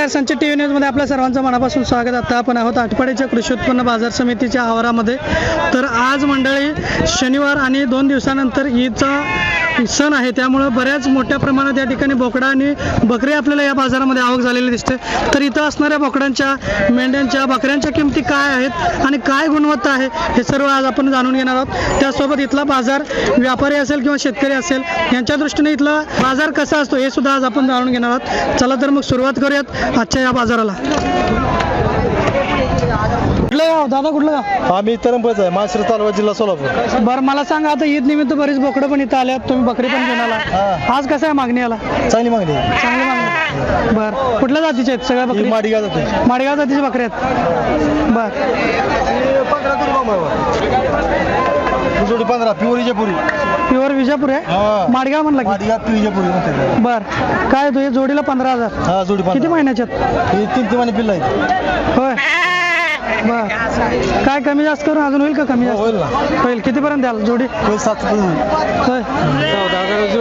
नमस्कार संचित T V न्यूजमध्ये आपल्या सर्वांचं मनापासून स्वागत. आता आपण आहोत आठवड्याच्या कृषी उत्पन्न बाजार समितीच्या आवारामध्ये. तर आज मंडळी शनिवार आणि दोन दिवसानंतर ईदचा सण आहे त्यामुळं बऱ्याच मोठ्या प्रमाणात या ठिकाणी बोकडा आणि बकरी आपल्याला या बाजारामध्ये आवक झालेली दिसते. तर इथं असणाऱ्या बोकडांच्या मेंढ्यांच्या बकऱ्यांच्या किमती काय आहेत आणि काय गुणवत्ता आहे हे सर्व आज आपण जाणून घेणार आहोत. त्यासोबत इथला बाजार व्यापारी असेल किंवा शेतकरी असेल यांच्या दृष्टीने इथला बाजार कसा असतो हे सुद्धा आज आपण जाणून घेणार आहोत. चला तर मग सुरुवात करूयात आजच्या या बाजाराला. कुठलं गाव? दादा कुठलं गाव? आम्ही तरंपच आहे माश्र तालुका जिल्हा सोलापूर. बरं मला सांगा आता ईद निमित्त बरीच बोकडं पण इथं आल्यात तुम्ही बकरी पण घेऊन आला हा. आज कसं आहे मागणी आला चांगली मागणी आहे. चांगली मागणी बरं कुठल्या जातीचे आहेत सगळ्या ही बकरी? माडी गाव जाते माडेगाव जातीचे बकरी आहेत. बर. जोडी पंधरा पिवरीच्या पुरी प्युअर विजापूर आहे. माडगाव म्हणला की? माडी गाव पिवरीच्या पुरी म्हणते त्याला. बर. काय तू? हे जोडीला पंधरा हजार. हा जोडी किती पंधरा महिन्याच्यात ही तीन तीन महिने पिल्ला आहेत. होय. बर. काय कमी जास्त करून अजून होईल का कमी हो, होईल जास्त ना. होईल. कितीपर्यंत द्याल जोडी? होईल सात. होय.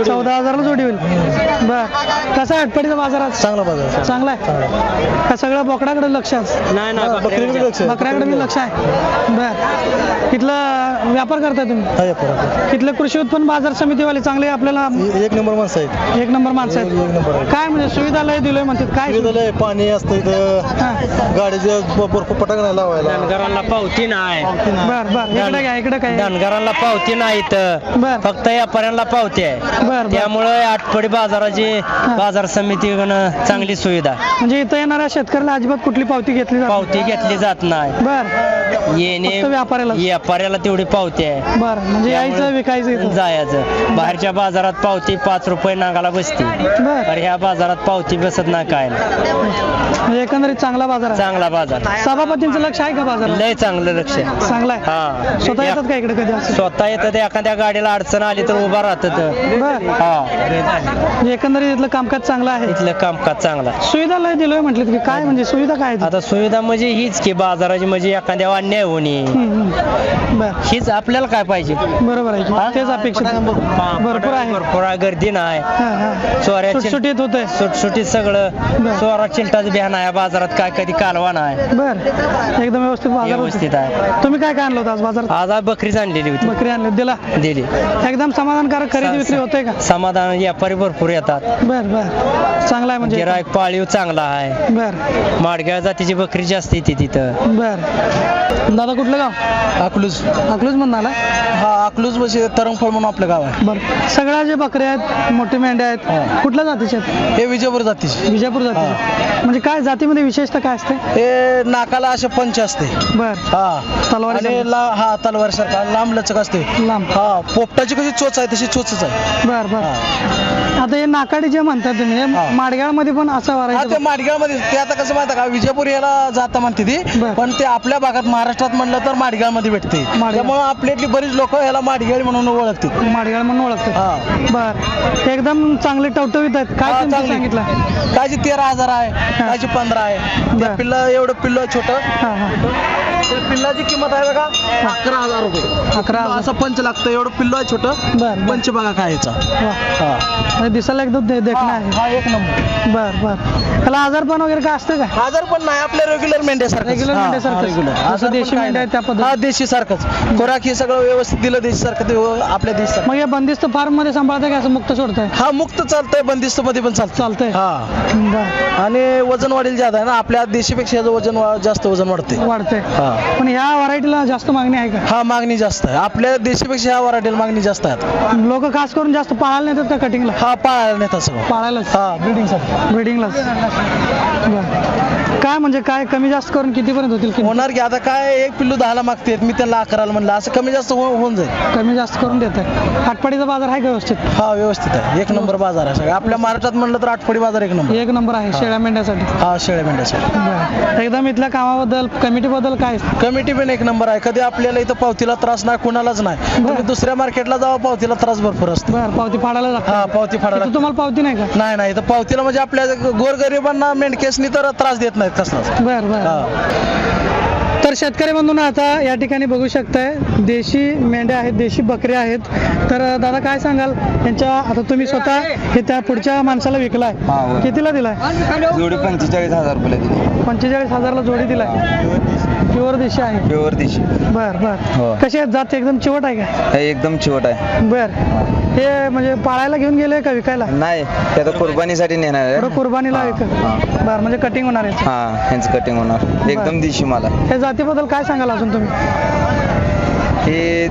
चौदा हजारला जोडी होईल. कसा आहे आटपाडीचा बाजार चांगला बाजार चांगला आहे? का सगळं बोकडाकडे लक्ष आहे? नाही बकरीकडे लक्ष आहे. बकऱ्याकडे बी लक्ष आहे? बर. इथलं व्यापार करताय तुम्ही? हा. इथलं कृषी उत्पन्न बाजार समितीवाले चांगले आपल्याला? ही एक नंबर माणसं आहेत. एक नंबर माणसं एक आहेत नंबर आहे काय म्हणजे सुविधा लय दिलोय म्हणतात? काय सुविधा? पाणी असतं इथं. हा. गाडीचं ब- भरपूर पटाक नाही लावायला. धनगरांना पावती नाही. बर बर. इकडे काय इकडे काय धनगरांना पावती नाही इथं. बर. फक्त व्यापाऱ्यांना पावती आहे. बर बर. त्यामुळे आठवडी बाजाराची बाजार समितीकडून चांगली सुविधा. म्हणजे इथं येणाऱ्या शेतकऱ्याला अजिबात कुठली पावती घेतली जात पावती घेतली जात नाही. बर. येणे फक्त व्यापाऱ्याला. व्यापाऱ्याला तेवढी पावती आहे. बर म्हणजे यायचं विकायचं इथं. जायचं. बाहेरच्या बाजारात पावती पाच रुपये नागाला बसते. बर. तर ह्या बाजारात पावती बसत नाही काय नाही. म्हणजे एकंदरीत चांगला बाजार आहे. चांगला बाजार. सभापतींचं लक्ष आहे का बाजारात? लय चांगलं लक्ष आहे. चांगला आहे. हा. स्वतः येतात का इकडे कधी असं? स्वतः येतं ते एखाद्या गाडीला अडचण आली तर उभा राहतात. बर. हा. म्हणजे एकंदरीत इथलं कामकाज चांगलं आहे? इथलं कामकाज चांगलं आहे. सुविधा लय दिलोय म्हटलं की काय म्हणजे सुविधा काय आहे? आता सुविधा म्हणजे हीच की बाजाराची म्हणजे एखाद्या अन्याय होणे. हम्म, हम्म. बर. हीच आपल्याला काय पाहिजे? बरोबर आहे. की. तेच अपेक्षित आहे. भरपूर आहे. भरपूर आहे, गर्दी नाही. हा, हा. चोऱ्या चिल- सुटसुटीत सगळं. बर. चोरा चिलटाचं बिहान आहे. बाजारात काय कधी कालवा नाही. बर. एकदम व्यवस्थित बाजार होते. व्यवस्थित आहे. तुम्ही काय काय आणलं होतं आज बाजारात? आज आज बकरीच आणलेली होती. बकरी आणली. दिला? दिली. एकदम समाधानकारक खरेदी विक्री होते का? समाधान व्यापारी भरपूर येतात. बर बर. चांगला आहे म्हणजे गिरायक पाळीव चांगला आहे. बर. माडग्या जातीची बकरी जास्त येते तिथं. बर. दादा कुठलं गाव? अकलूज. अकलूज म्हणून आला? हा अकलूज म्हणजे तरंगफळ म्हणून आपलं गाव आहे. बर. सगळ्या जे बकऱ्या आहेत मोठे मेंढ्या आहेत हा. कुठल्या जातीचे आहेत? हे विजयपूर जातीचे. विजापूर जातीचे. म्हणजे काय जातीमध्ये विशेषतः काय असते? हे नाकाला असे पंच असते. बर. हा. तलवारी आणि ला हा तलवार सारखा. लांब लचक असते. लांब. हा पोपटाची कशी चोच आहे तशी चोचच आहे. बर बर. हा. आता हे नाकाडी जे म्हणतात तुम्ही. माडगाळमध्ये पण असं हा ते माडगावमध्ये ते आता कसं माहिती का विजयपूर याला जाता म्हणते ती बर. पण ते आपल्या भागात महाराष्ट्रात म्हणलं तर माडगावमध्ये भेटते. माडगाव. त्यामुळे आपल्यातली बरीच लोक याला माडगाळी म्हणून ओळखतात. माडगाळ म्हणून ओळखतात. हा. बर. एकदम चांगले टवटवीत आहेत. काय हा, किमती चांगली. सांगितलं? कायची तेरा हजार आहे कायची पंधरा आहे. बर. त्या पिल्ला एवढं पिल्लं आहे छोटं. हा हा. त्या पिल्लाची किंमत आहे बघा अकरा हजार रुपये. अकरा हजार. असं पंच लागतं एवढं पिल्लं आहे छोटं. बर बर. पंच बघा खायचा वा. हा. दिसायला एकदम दे- देखणं आहे. हा एक नंबर. बर बर. त्याला आजारपण वगैरे काय असतं का हजार पण नाही आपल्या रेग्युलर मेंढ्यासारखं Regular मेंढ्यासारखंच. जसं देशी मेंढ्या आहेत त्या. हा देशी सारखंच. खोराक हे सगळं व्यवस्थित दिलं देशी सारखं ते आपल्या देशी मग या बंदिस्त फार्ममध्ये सांभाळताय का? असं मुक्त सोडताय? हा मुक्त चालतंय बंदिस्त मध्ये पण चालतं चालतंय. हा. बर. आणि वजन वाढील ज्यादा आहे ना आपल्या देशीपेक्षा याचं वजन वा- जास्त वजन वाढते वाढतंय. हा. पण ह्या व्हरायटीला जास्त मागणी आहे का? हा मागणी जास्त आहे. आपल्या देशीपेक्षा ह्या वराठीला मागणी जास्त आहे लोक खास करून जास्त पाळायला नेतात का कटिंगला हा पाळायला नेतात सगळं. पाळायलाच हा ब्रिडिंगसाठी ब्रिडिंगलाच बरं. काय म्हणजे काय कमी जास्त करून कितीपर्यंत होतील किंमत? होणार की आता काय एक पिल्लू दहाला मागतेत मी त्यांना अकराला म्हणलं असं कमी जास्त हो- होऊन जाईल. कमी जास्त करून देत आहे आटपाडीचा बाजार आहे का व्यवस्थित? हा व्यवस्थित आहे. एक नंबर बाजार आहे सगळं. आपल्या महाराष्ट्रात म्हणलं तर आठवडी बाजार एक नंबर. एक नंबर आहे शेळ्या मेंढ्यासाठी. हा शेळ्या मेंढ्यासाठी. बरं. एकदम इथल्या कामाबद्दल कमिटीबद्दल काय? कमिटी पण एक नंबर आहे. कधी आपल्याला इथं पावतीला त्रास नाही कुणालाच नाही. तुम्ही दुसऱ्या मार्केटला जावा पावतीला त्रास भरपूर असतो. बरं पावती फाडायला लागते. हा पावती फाडायला इथं तुम्हाला पावती नाही का? नाही नाही इथं पावतीला म्हणजे आपल्या गोरगरिबांना मेंढकेसनी तर त्रास देत नाहीत कसलाच बरं बरं. तर शेतकरी बंधूंनो आता या ठिकाणी बघू शकताय देशी मेंढ्या आहेत देशी बकऱ्या आहेत. तर दादा काय सांगाल? यांच्या आता तुम्ही स्वतः हे त्या पुढच्या माणसाला विकलाय. कितीला दिलाय? जोडी पंचेचाळीस हजार रुपये दिली. पंचेचाळीस हजारला जोडी दिलाय. प्युअर देशी आहे. प्युअर देशी. बर बर. हो. कशी आहेत जात एकदम चिवट आहे का? हे एकदम चिवट आहे. बर. हे म्हणजे पाळायला घेऊन गेले का विकायला? नाही ते आता कुर्बानीसाठी नेणार आहे. कुर्बानीला हा, विक हा. बर म्हणजे कटिंग होणार आहे. हा ह्यांचं कटिंग होणार. एकदम देशी माल. आहे हे जातीबद्दल काय सांगाल अजून तुम्ही? हे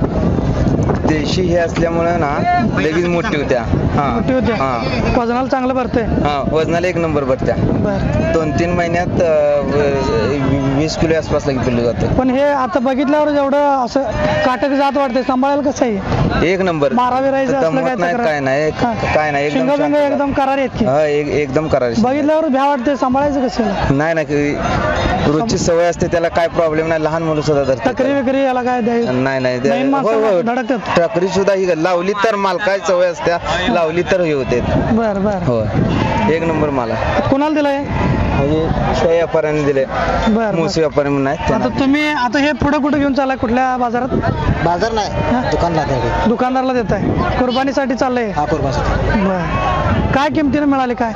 देशी हे असल्यामुळे ना लगेच मोठी होत्या. मोठी हा. वजनाला चांगलं भरते हा वजनाला एक नंबर भरत्या. बर. दोन तीन महिन्यात अं, वीस किलो आसपास लगेच पिल्लू जातं. पण हे आता बघितल्यावर जेवढं असं काटक जात वाटते सांभाळायला कसं आहे? एक नंबर. मारा बिरायचं असलं दमवत काय नाही तक्रार? काय नाही हा. काय नाही शिंग एकदम बिंग शांत एकदम करार आहेत की? हा एक- एकदम करायचं बघितल्यावर भ्या वाटते सांभाळायचं कसं? नाही नाही रोजची सवय असते त्याला काय प्रॉब्लेम नाही लहान मुलं सुद्धा धरतात. तक्री विक्री याला काय द्याय नाही नाही ते- नवीन होय, माणसं होय. धडकतात. टकरी सुद्धा ही लावली तर मालकाची सवय असत्या? लावली तर हे होते. बर बर. हो एक नंबर मला कुणाला दिलाय? म्हणजे शाही व्यापाऱ्याने दिले. बर. मोसी व्यापारी म्हणून आहेत आता त्यांना. तुम्ही आता हे पुढे कुठे घेऊन चाललाय? कुठल्या बाजारात? बाजार नाही हा? दुकानला दुकानदाराला देताय कुर्बानीसाठी चाललंय. हा कुर्बासाठी बर. काय किमतीने मिळाले काय?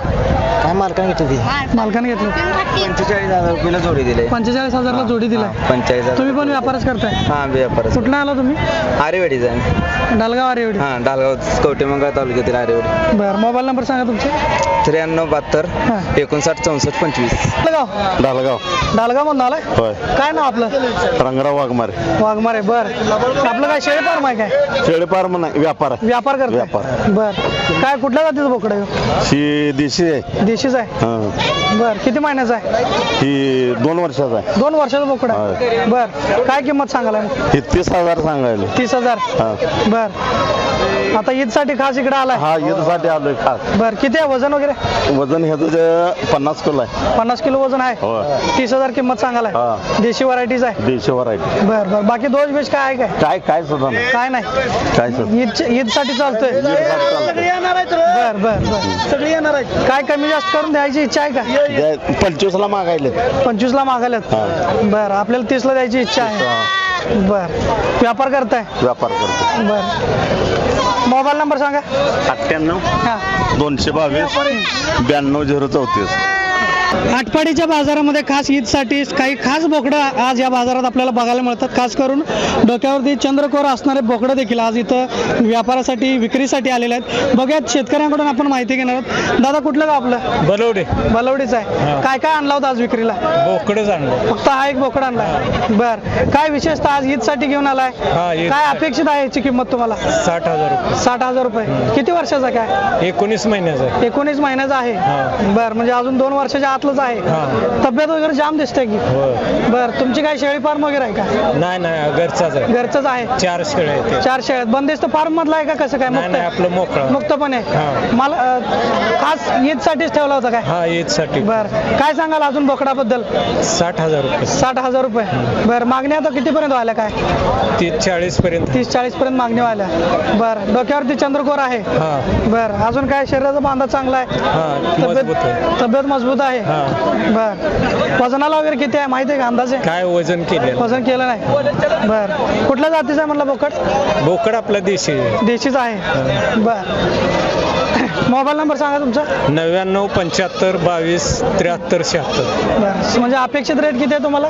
काय मालकाने घेतली मालकाने घेतलं. पंचेचाळीस हजार रुपयाला जोडी दिले. पंचेचाळीस हजारला जोडी दिलाय पंचेचाळीस हजार तुम्ही पण व्यापारच करताय? हा व्यापारच. कुठनं आला तुम्ही? आरेवाडीचा आहे डालगाव एवढी हा डालगाव कवटेमंगा तालुक्यातील आरेवाडी. बर मोबाईल नंबर सांगा तुमचा. त्र्याण्णव बहात्तर हा. एकोणसाठ चौसष्ट पंचवीस. डालगाव डालगाव डालगाव म्हणून आलाय? होय. काय नाव आपलं? रंगराव वाघमारे. वाघमारे बर. आपलं काय शेळी फार्म आहे काय? शेळीपार म्हणा व्यापार आहे. व्यापार करताय? व्यापार. बर. काय कुठल्या जातीचं बोकडं आहे? ही देशी आहे. देशीच आहे? हं. बर. किती महिन्याचा आहे? ही दोन वर्षाचा आहे. दोन वर्षाचं बोकडं आहे. बर. काय किंमत सांगाल ही तीस हजार सांगायला. तीस हजार? हा. बर. आता ईदसाठी खास इकडे आलाय? हा ईदसाठी आलोय खास. बर. किती आहे? वजन वगैरे? वजन ह्याचं जे पन्नास किलो आहे. पन्नास किलो वजन आहे. होय तीस हजार किंमत सांगालाय हा. देशी व्हरायटीज आहे. देशी व्हरायटी बर बर. बाकी दोष बेश काय आहे काय? काय काय सुद्धा नाही. काय नाही. काय ईदसाठी चालतोय. बर बर बर. सगळी येणार आहेत. काय कमी जास्त करून द्यायची इच्छा आहे का? द्या- पंचवीसला मागायले. पंचवीस ला मागायलात. हा. बर आपल्याला तीस ला द्यायची इच्छा आहे. बर. व्यापार करताय? व्यापार करतो बर. मोबाईल नंबर सांगा. अठ्ठ्याण्णव हा. दोनशे बावीस ब्याण्णव झिरो चौतीस. आटपाडीच्या बाजारामध्ये खास ईदसाठी काही खास बोकडं आज या बाजारात आपल्याला बघायला मिळतात. खास करून डोक्यावरती चंद्रकोर असणारे बोकडं देखील आज इथं व्यापारासाठी विक्रीसाठी आलेले आहेत. बघूयात शेतकऱ्यांकडून आपण माहिती घेणार आहोत. दादा कुठलं गाव आपलं? बलवडे. बलवडीच आहे. काय काय आणला होता आज विक्रीला? बोकडच आणलं. फक्त हा एक बोकड आणलाय बर. काय विशेषतः आज ईदसाठी घेऊन आलाय. काय अपेक्षित आहे याची किंमत तुम्हाला? साठ हजार रुपये. साठ हजार रुपये. किती वर्षाचा काय? एकोणीस महिन्याचा एकोणीस महिन्याचा आहे. बर म्हणजे अजून दोन वर्षाच्या आतलंच आहे. हा. तब्येत वगैरे जाम दिसते की. होय बर तुमची काय शेळी फार्म वगैरे आहे का? नाही नाही घरचाच आहे. घरचंच आहे. चार शेळे आहेत ते. चार शेळ्यात बंदिस्त फार्म मधला आहे का कसं काय? मुक्त आहे? आपलं मोकळं. मुक्तपणे. हा. मला अं, खास ईद साठीच ठेवला होता काय? हा ईदसाठी. बर. काय सांगाल अजून बोकडाबद्दल? साठ हजार रुपये. साठ हजार रुपये. बर मागणी आता कितीपर्यंत व्हायला काय? तीस चाळीस पर्यंत. तीस चाळीस पर्यंत मागणी व्हायला बर डोक्यावरती चंद्रकोर आहे. हा. बर अजून काय? शरीराचा बांधा चांगला आहे. हा मजबूत आहे. तब्येत मजबूत आहे. हा. बर. वजनाला वगैरे किती आहे? माहिती आहे का अंदाजे? काय वजन केलेलं? वजन केलं नाही. बर. कुठल्या जातीचा आहे म्हणलं बोकड? बोकड आपला देशी. देशीच आहे. बर. मोबाईल नंबर सांगा तुमचा. नव्याण्णव पंच्याहत्तर बावीस त्र्याहत्तर शहात्तर. बर. म्हणजे अपेक्षित रेट किती आहे तुम्हाला?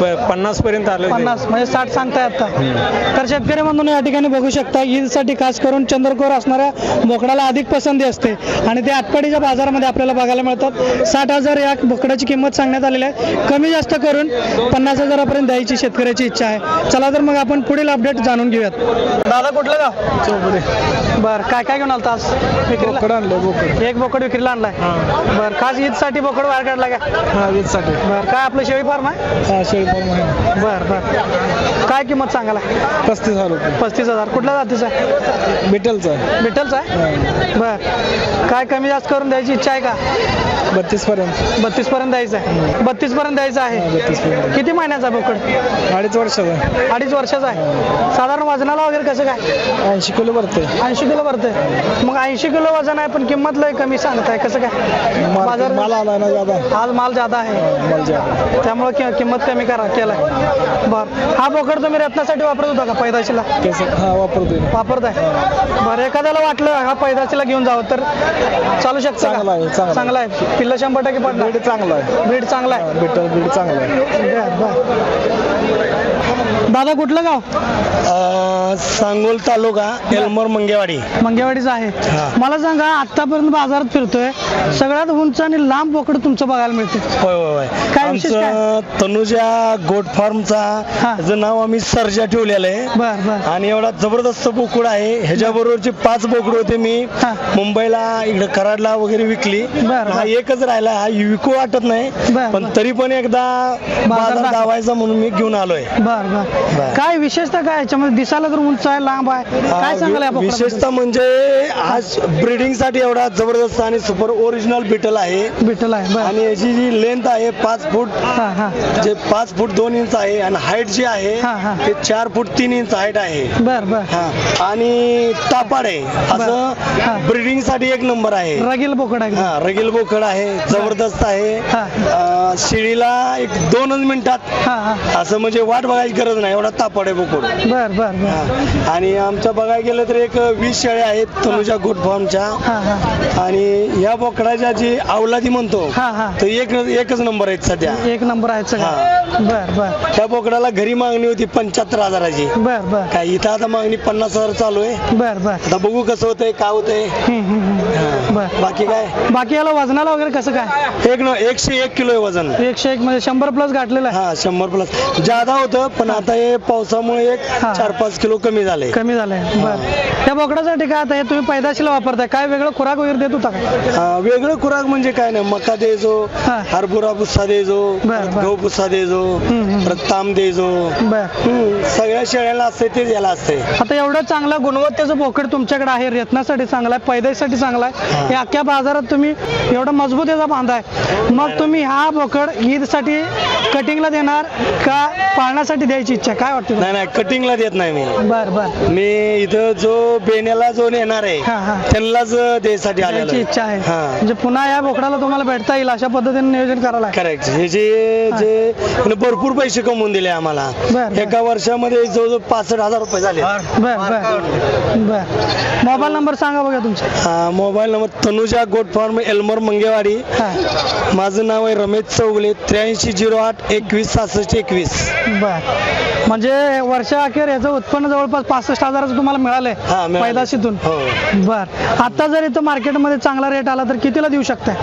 प- पन्नास पर्यंत आलं पन्नास म्हणजे साठ सांगताय आता. तर शेतकरी म्हणून या ठिकाणी बघू शकता ईदसाठी खास करून चंद्रकोर असणाऱ्या बोकडाला अधिक पसंती असते. आणि ते आटपाडीच्या बाजारामध्ये आपल्याला बघायला मिळतात. साठ हजार या बोकडाची किंमत सांगण्यात आलेली आहे. कमी जास्त करून पन्नास हजारापर्यंत द्यायची शेतकऱ्याची इच्छा आहे. चला तर मग आपण पुढील अपडेट जाणून घेऊयात. दादा कुठलं गाव? चौपडे बर. काय काय घेऊन आलता आज? बोकड आणलं बोकड. एक बोकड विक्रीला आणलाय. बर खास ईदसाठी बोकड बाहेर काढला का? हा वीजसाठी बर काय आपलं शेळी फार्म आहे? हा शेळी फार्म आहे. बर बर. काय किंमत सांगायला? पस्तीस हजार रुपये. पस्तीस हजार. कुठल्या जातीचा आहे? बिटलचा आहे. विठ्ठलचा आहे? बर. काय कमी जास्त करून द्यायची इच्छा आहे का? बत्तीस पर्यंत बत्तीस पर्यंत द्यायचं आहे. बत्तीस पर्यंत द्यायचं आहे. किती महिन्याचा बोकड? अडीच वर्षाचा आहे. अडीच वर्षाचा आहे. साधारण वजनाला वगैरे कसं काय? ऐंशी किलो भरते ऐंशी किलो भरतंय. मग ऐंशी किलो वजन आहे पण किंमत लय कमी सांगताय. कसं काय? बाजार माल आला ना ज्यादा आज माल जादा आहे. माल ज्यादा त्यामुळे कि- किंमत कमी करा केलाय. बर. हा बोकड तुम्ही रत्नासाठी वापरत होता का पैदाशीला? कसं हा वापरतोय. ना वापरताय? बरं एखाद्याला वाटलं हा पैदाशीला घेऊन जावं तर चालू शकतं? चांगला आहे, चांगला आहे. चांगला आहे. पिल्ल शंभर टक्के पडणार. ब्रीड चांगला आहे. ब्रीड चांगला आहे. ब्रीड चांगला आहे. बर बर. दादा कुठलं गाव? सांगोल तालुका एलमोर मंगेवाडी. मंगेवाडीचं आहे. मला सांगा आतापर्यंत बाजारात फिरतोय. सगळ्यात उंच आणि लांब बोकड तुमचं बघायला मिळते. होय होय होय. काय विशेष काय? आमचं तनुजा गोट हा. फार्मचा त्याचं नाव आम्ही सर्जा ठेवलेलं आहे. बर बर. आणि एवढा जबरदस्त बोकुड आहे. ह्याच्या बरोबरचे पाच बोकड होते मी. हा. मुंबईला इकडे कराडला वगैरे विकली. बर, हा. एकच राहिला. हा विकू वाटत नाही. बर, पण बर. तरी पण एकदा बाजार दाखव. दावायचा म्हणून मी घेऊन आलोय. बर बर. बर. काय विशेषतः काय? याच्यामध्ये दिसायला तर उंच आहे लांब आहे. काय सांगाल? विशेषतः म्हणजे आज ब्रीडिंगसाठी एवढा जबरदस्त आणि सुपर ओरिजिनल बिटल आहे. बिठल आहे बर. आणि याची जी लेंथ आहे पाच फूट हा हा. जे पाच फूट दोन इंच आहे आणि हाईट जी आहे हा. ते चार फूट तीन इंच हाईट आहे. बर बर. हा. आणि तापाड आहे हा. असं ब्रीडिंगसाठी एक नंबर आहे. रगील बोकड आहे. हा रगील बोकड आहे जबरदस्त आहे. हा. अं, शिडीला एक दोनच मिनिटात. हा हा. असं म्हणजे वाट बघायची गरज नाही एवढा तापड आहे बोकड. बर बर बर. हा. आणि आमच्या बघायला गेलं तर एक वीस शेळ्या आहेत तनुजा गोट फार्मच्या. आणि या बोकडाच्या जी अवलादी म्हणतो हा, हा. तर एक एकच नंबर आहेत सध्या. एक नंबर आहे सगळं हा. बर बर. त्या बोकडाला घरी मागणी होती पंच्याहत्तर हजाराची. बर बर. काय इथं आता मागणी पन्नास हजार चालू आहे. बर बर. आता बघू कसं होतंय काय होतंय. बर. बाकी काय? बाकी याला वजनाला वगैरे कसं काय? एक न एकशे एक किलो आहे वजन. एकशे एक म्हणजे शंभर प्लस गाठलेलं आहे. हा शंभर प्लस. जादा होतं पण आता हे पावसामुळे एक. चार पाच किलो कमी झाले. कमी झालंय बर. त्या बोकडासाठी काय आता हे तुम्ही पैदाशीला वापरताय? काय वेगळं खुराक वगैरे देत होता वेगळं खुराक म्हणजे काय नाही. मका द्यायचो हा. हरभरा पुस्सा द्यायचो बर, परत बर. गहू पुस्सा द्यायचो हम्म, हम्म. परत तांब द्यायचो बर. हम्म, सगळ्या शेळ्याला असते तेच याला असते आता एवढं चांगलं गुणवत्तेचं बोकड तुमच्याकडे आहे रेतनासाठी चांगला आहे पैदाईसाठी चांगला आहे हे अख्ख्या बाजारात तुम्ही एवढं मजबूत याचा बांधाय मग तुम्ही हा बोकड ईदसाठी कटिंगला देणार का पाळण्यासाठी द्यायची इच्छा काय वाटतं? नाही नाही कटिंगला देत नाही मी. बर बर. मी इथं जो बेण्याला जो नेणार आहे हा. त्यांनाच द्यायसाठी आलेलो द्यायची इच्छा आहे. हा. म्हणजे पुन्हा या बोकडाला तुम्हाला भेटता येईल अशा पद्धतीने नियोजन करायला आहे. करेक्ट हे जे. जे त्याने भरपूर पैसे कमवून दिले आम्हाला. बर, बर. एका वर्षामध्ये जवळजवळ पासष्ट हजार रुपये झाले. बर बर बर. मोबाईल नंबर सांगा बघा तुमचा. हा, mobile number Tanuja goat farm Elmore Mangewadi. हा. माझं नाव आहे रमेश चौगले त्र्याऐंशी झिरो आठ एकवीस सहासष्ट एकवीस. बर. म्हणजे वर्षा अखेर याचं उत्पन्न जवळपास पासष्ट हजाराचं तुम्हाला मिळालंय हा, मिळालंय. पैदाशीतून. हो. बर. आता जर इथं मार्केटमध्ये चांगला रेट आला तर कितीला देऊ शकताय?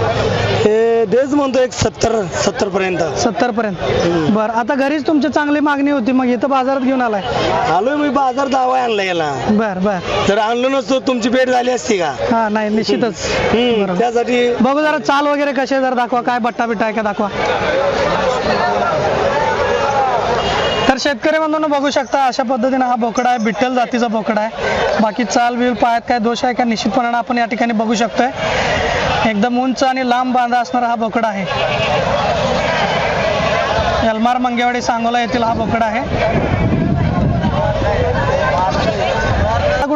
हे देच म्हणतो एक सत्तर सत्तर पर्यंत सत्तर पर्यंत बर. आता घरीच तुमची चांगली मागणी होती मग इथं बाजारात घेऊन आलाय. आलोय मी बाजार दावा आणला याला. बर बर. जर आणलो नसतो तुमची भेट झाली असती का? हा नाही निश्चितच. हम्म, बरोबर. त्यासाठी बघू जरा चाल वगैरे कसे जरा दाखवा. काय बट्टा बिट्टा आहे का दाखवा. तर शेतकरी बंधूंनो बघू शकता अशा पद्धतीने हा बोकडा आहे बिठ्ठल जातीचा बोकडा आहे. बाकी चाल बिल पायात काय दोष आहे का निश्चितपणाने आपण या ठिकाणी बघू शकतोय. एकदम उंच आणि लांब बांधा असणारा हा बोकडा आहे. यलमार मंगेवाडी सांगोला येथील हा बोकडा आहे.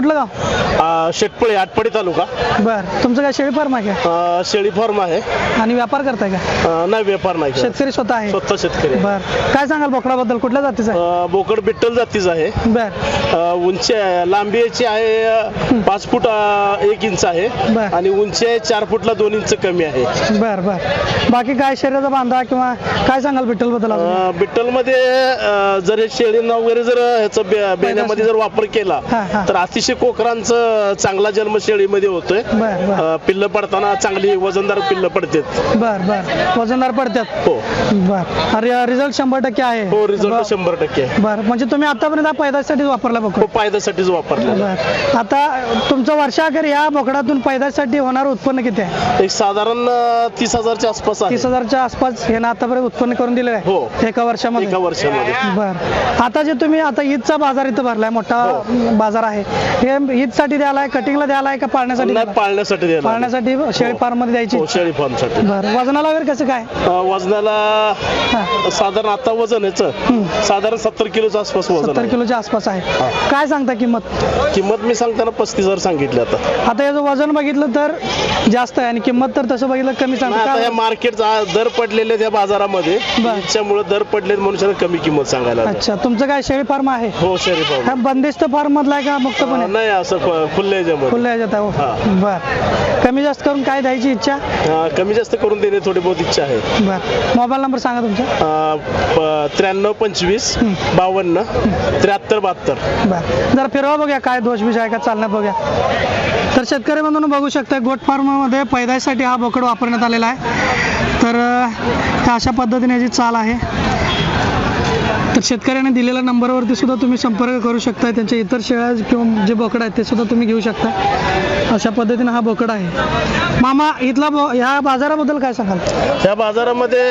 कुठलं गाव? शेटपळे आटपडी तालुका. बर. तुमचं काय शेळी फार्म आहे का? अ, शेळी फार्म आहे. आणि व्यापार करताय का? अ, नाही व्यापार नाही करत. शेतकरी स्वतः आहे. स्वतः शेतकरी आहे. बर. काय सांगाल बोकडाबद्दल? कुठल्या जातीचा आहे? अ, बोकड बिट्टल जातीचं आहे. बर. अ, उंची आहे- लांबी याची आहे अ, पाच फूट अ, एक इंच आहे. बर. आणि उंची आहे चार फूटला दोन इंच कमी आहे. बर बर. बाकी काय शरीराचा बांधा किंवा काय सांगाल विठ्ठलबद्दल अजून? बिट्टलमध्ये जर हे शेळींना वगैरे जर ह्याचा बे- बेण्यामध्ये जर वापर केला हा, हा. तर अतिशय कोकरांचं चांगला जन्म शेळीमध्ये होतोय. बर बर. अं, पिल्लं पडताना चांगली वजनदार पिल्लं पडतात. बर बर. वजनदार पडतात. हो. बर. अरे रिझल्ट शंभर टक्के आहे. हो रिझल्ट. शंभर टक्के आहे. बर. म्हणजे तुम्ही आतापर्यंत हा पैदासाठीच वापरला हो बोकड फायद्यासाठीच वापरलेला बर. आता तुमचं वर्षाखेर या बोकडातून पैदासाठी होणार उत्पन्न किती आहे? एक साधारण अं, तीस हजारच्या आसपास आहे. तीस हजारच्या आसपास हे ना आतापर्यंत उत्पन्न करून दिलेलं आहे? हो. एका वर्षामध्ये? एका वर्षामध्ये. बर. आता जे तुम्ही आता ईदचा बाजार इथं भरलाय मोठा बाजार आहे. हे ईदसाठी द्यालाय कटिंगला द्यालाय का पाळण्यासाठी? पाळण्यासाठी पाळण्यासाठी शेळी फार्ममध्ये द्यायची? हो शेळी फार्मसाठी. बर वजनाला वगैरे कसं काय? अं, वजनाला हा. साधारण आता वजन याचं. साधारण सत्तर किलोच्या आसपास वजन सत्तर आहे. किलोच्या आसपास आहे. काय सांगता किंमत? किंमत मी सांगताना पस्तीस हजार सांगितली आता. आता याचं वजन बघितलं तर जास्त आहे आणि किंमत तर तसं बघितलं कमी आता सांगता या मार्केटचा दर पडलेले त्या बाजारामध्ये. बर. त्याच्यामुळे दर पडले म्हणून त्याला कमी किंमत सांगायला लागलो. अच्छा तुमचं काय शेळी फार्म आहे? हो शेळी हा फार्म बंदिस्त फार्म मधला आहे का मुक्तपणे? नाही असं ख- खुल्या याच्यामध्ये. खुल्या याच्यात आहे हा. बर. कमी जास्त करून काय द्यायची इच्छा? कमी जास्त करून देणे थोडी बहुत इच्छा आहे. बर. मोबाईल नंबर सांगा तुमचा. त्र्याण्णव पंचवीस. बावन्न त्र्याहत्तर बहात्तर. बर. जरा फिरवा बघूया काय दोष बिष आहे का चालण्यात बघूया. तर शेतकरी बंधूंनो बघू शकता गोट फार्ममध्ये पैदासाठी हा बोकड वापरण्यात आलेला आहे. तर अं, अशा पद्धतीने याची चाल आहे तर शेतकऱ्याने दिलेल्या नंबरवरती सुद्धा तुम्ही संपर्क करू शकता त्यांच्या इतर शेळ्या किंवा जे बोकड आहेत ते सुद्धा तुम्ही घेऊ शकता अशा पद्धतीने हा बोकड आहे. मामा इथला ह्या बाजाराबद्दल काय सांगाल? त्या बाजारामध्ये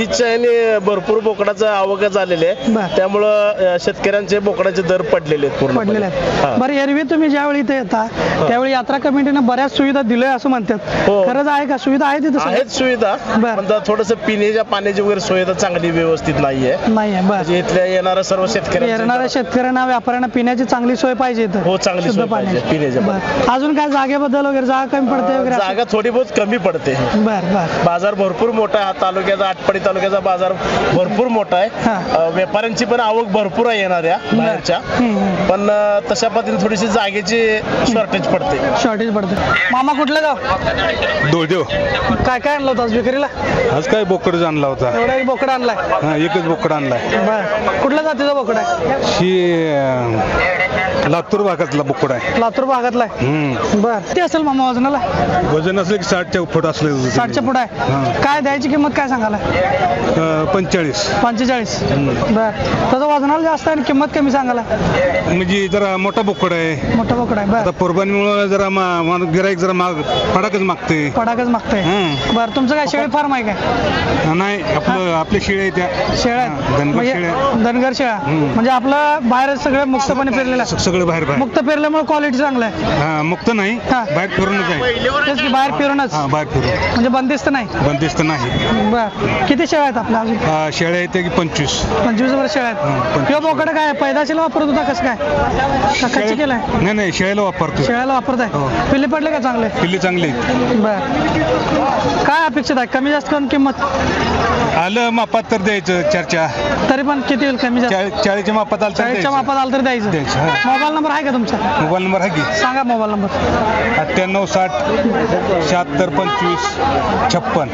ईदच्या याने भरपूर बोकडाचं आवक झालेले. आहे. त्यामुळं शेतकऱ्यांचे बोकडाचे दर पडलेले आहेत पूर्ण पडलेले आहेत. बरं एरवी तुम्ही ज्यावेळी इथे येता त्यावेळी यात्रा कमिटीने बऱ्याच सुविधा दिल्या असं म्हणतात. हो. खरंच आहे का? सुविधा आहे तिथं? आहेत सुविधा थोडस पिण्याच्या पाण्याची वगैरे सुविधा चांगली व्यवस्थित नाहीये. नाही आहे म्हणजे इथल्या येणाऱ्या सर्व शेतकऱ्यांना येणाऱ्या शेतकऱ्यांना व्यापाऱ्यांना पिण्याची चांगली सोय पाहिजे इथं. हो, चांगली शुद्ध सोय पाहिजे, पाण्याची. पिण्याच्या बरं. अजून काय जागेबद्दल वगैरे? जागा कमी पडते वगैरे असं? जागा थोडी बहुत कमी पडते. बर बर. बाजार भरपूर मोठा आहे. हा तालुक्याचा आटपाडी तालुक्याचा बाजार भरपूर मोठा आहे. अं, व्यापाऱ्यांची पण आवक भरपूर आहे येणाऱ्या बाहेरच्या. हम्म, हम्म. पण अं, तशा पद्धतीने थोडीशी जागेची शॉर्टेज पडते. शॉर्टेज पडते. मामा कुठलं गाव? दोडदेव काय काय आणलं होतं आज विक्रीला? आज काय बोकड आणला होता. एवढा एक बोकड आणलाय. हा एकच बोकड आणलाय. कुठल्या जातीचा बोकड आहे? ही अं, लातूर भागातला बोकड आहे. लातूर भागातला आहे? हम्म. बर. ते असेल मामा वजनाला? वजन असलं की साठच्या फूट असलं साठच्या पुढे आहे. काय द्यायची किंमत काय सांगायला? पंचेचाळीस. पंचेचाळीस. बर. त्याचं वजनाला जास्त आहे आणि किंमत कमी सांगायला? म्हणजे जरा मोठा बोकड आहे. मोठं बोकड आहे आता बर कुर्बानीमुळे जरा गिराईक जरा माग फडाकच मागते. पडाकच मागतंय हम्म. बर तुमचं काय शेळी फार्म आहे काय? नाही आपलं आपल्या शेळ्या आहेत त्या. शेळ्या हा? धनगर म्हणजे शेळ्या धनगर हम्म. म्हणजे आपलं बाहेर सगळं मुक्तपणे फिरलेलं आहे. सगळं बाहेर बाहेर. मुक्त फिरल्यामुळे क्वालिटी चांगलं आहे. हा मुक्त नाही हा. बाहेर फिरूनच आहे. तेच की बाहेर फिरूनच. हा बाहेर फिरून. म्हणजे बंदिस्त नाही. बंदिस्त नाही. बर. किती शेळ्या आहेत आपल्या अजून? हा, शेळ्या आहेत त्या की पंचवीस. पंचवीस वर शेळ्या हा, आहेत. किंवा बोकडं काय पैदाशीला वापरत होता कसं काय? का कच्ची केलाय? नाही नाही शेळ्याला वापरतो शेळ्याला वापरताय. हो. पिल्ले पडले का चांगले? पिल्ली चांगली आहेत. बर. काय अपेक्षित आहे? कमी जास्त करून किंमत? आलं मापात तर द्यायचं चर्चा. तरी पण किती होईल? कमी जास्त. चाळीस- चाळीसच्या मापात आलं तर चाळीसच्या द्यायचं. मापात आलं तर द्यायचं. द्यायचं, हा. मोबाईल नंबर आहे का तुमचा? मोबाईल नंबर आहे की? सांगा मोबाईल नंबर. अठ्ठ्याण्णव साठ शहात्तर पंचवीस छप्पन.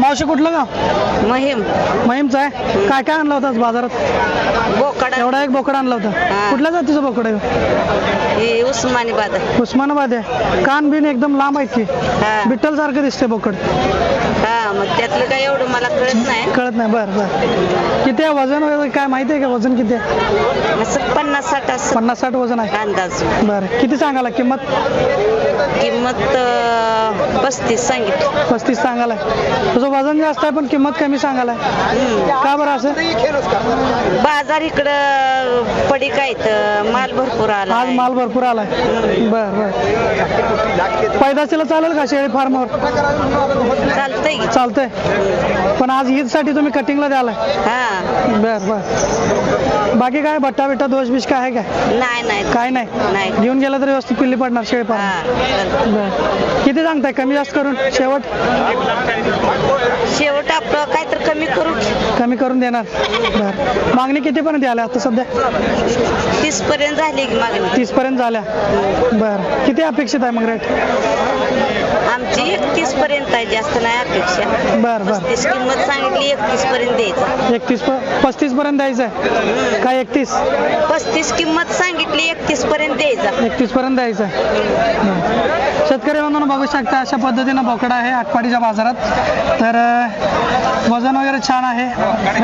मावशी कुठलं गाव? महिम. महिमचं आहे? काय काय आणलं होतं आज बाजारात? बोकडा. एवढा एक बोकड आणला होता. हा. कुठल्या जातीचं बोकड आहे? हे उस्मानाबाद उस्मानाबाद आहे. कान बिन एकदम लांब आहेत की? हा. बिट्टल सारखं दिसते बोकड. हा मग त्यातलं काय एवढं मला कळत नाही. कळत नाही. बर बर. किती आहे वजन वगैरे? काय माहिती आहे का वजन किती आहे? असं पन्नास साठ असं. पन्नास साठ वजन आहे. अंदाज. बरं. किती सांगाला किंमत? किंमत अं, पस्तीस सांगितली. पस्तीस सांगालाय तुझं वजन जास्त आहे पण किंमत कमी सांगालाय का बरं असं? बाजार इकडं पडी काय तर माल भरपूर आला आज माल भरपूर आलाय बर बर. पैदाशीला चालेल का शेळी फार्मवर? चालतंय की? चालतंय. पण आज ईदसाठी तुम्ही कटिंगला द्यालाय हा. बर बर. बाकी काय बट्टा बिट्टा दोष बिष काय आहे काय? नाही नाही. काय नाही? नाही. घेऊन गेला तरी व्यवस्थित पिल्ली पडणार शेळी चालतंय. बर. किती सांगताय? कमी जास्त करून? शेवट? शेवट आपलं काय तर कमी करू? कमी करून देणार. बरं. मागणी कितीपर्यंत आल्या आता सध्या? तीस पर्यंत झाली की मागणी. तीसपर्यंत झाल्या. बरं. किती अपेक्षित आहे मग रेट आमची एकतीस पर्यंत आहे जास्त नाही अपेक्षा. बरं बरं. किंमत सांगितली एकतीस पर्यंत द्यायचं. एकतीस प पस्तीस पर्यंत द्यायचं आहे काय एकतीस? पस्तीस किंमत सांगितली एकतीस पर्यंत द्यायचा. एकतीस पर्यंत द्यायचं आहे शेतकरी बांधवांनो बघू शकता अशा पद्धतीनं बोकडा आहे आटपाडीच्या बाजारात. तर वजन वगैरे छान आहे.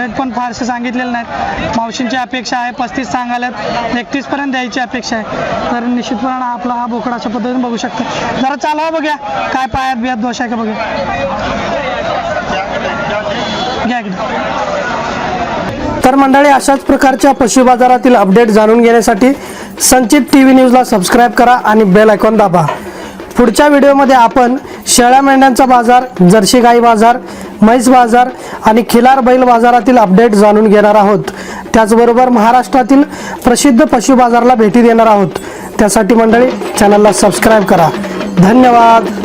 रेट पण फारसे सांगितलेले नाहीत. मावशींची अपेक्षा आहे पस्तीस सांगायलात एकतीस पर्यंत द्यायची अपेक्षा आहे. तर निश्चितपणे आपला हा बोकडा अशा पद्धतीने बघू शकता. जरा चालवा बघूया. काय पायात बियात दोष आहे का बघूया? घ्या तर मंडळी अशाच प्रकारच्या पशु बाजारातील अपडेट जाणून घेण्यासाठी संचित टी व्ही न्यूजला सबस्क्राईब करा आणि बेल आयकॉन दाबा. पुढच्या व्हिडिओमध्ये आपण शेळ्या मेंढ्यांचा बाजार जर्सी गाई बाजार म्हैस बाजार आणि खिलार बैल बाजारातील अपडेट जाणून घेणार आहोत. त्याचबरोबर महाराष्ट्रातील प्रसिद्ध पशु बाजारला भेटी देणार आहोत. त्यासाठी मंडळी चॅनलला सबस्क्राईब करा. धन्यवाद.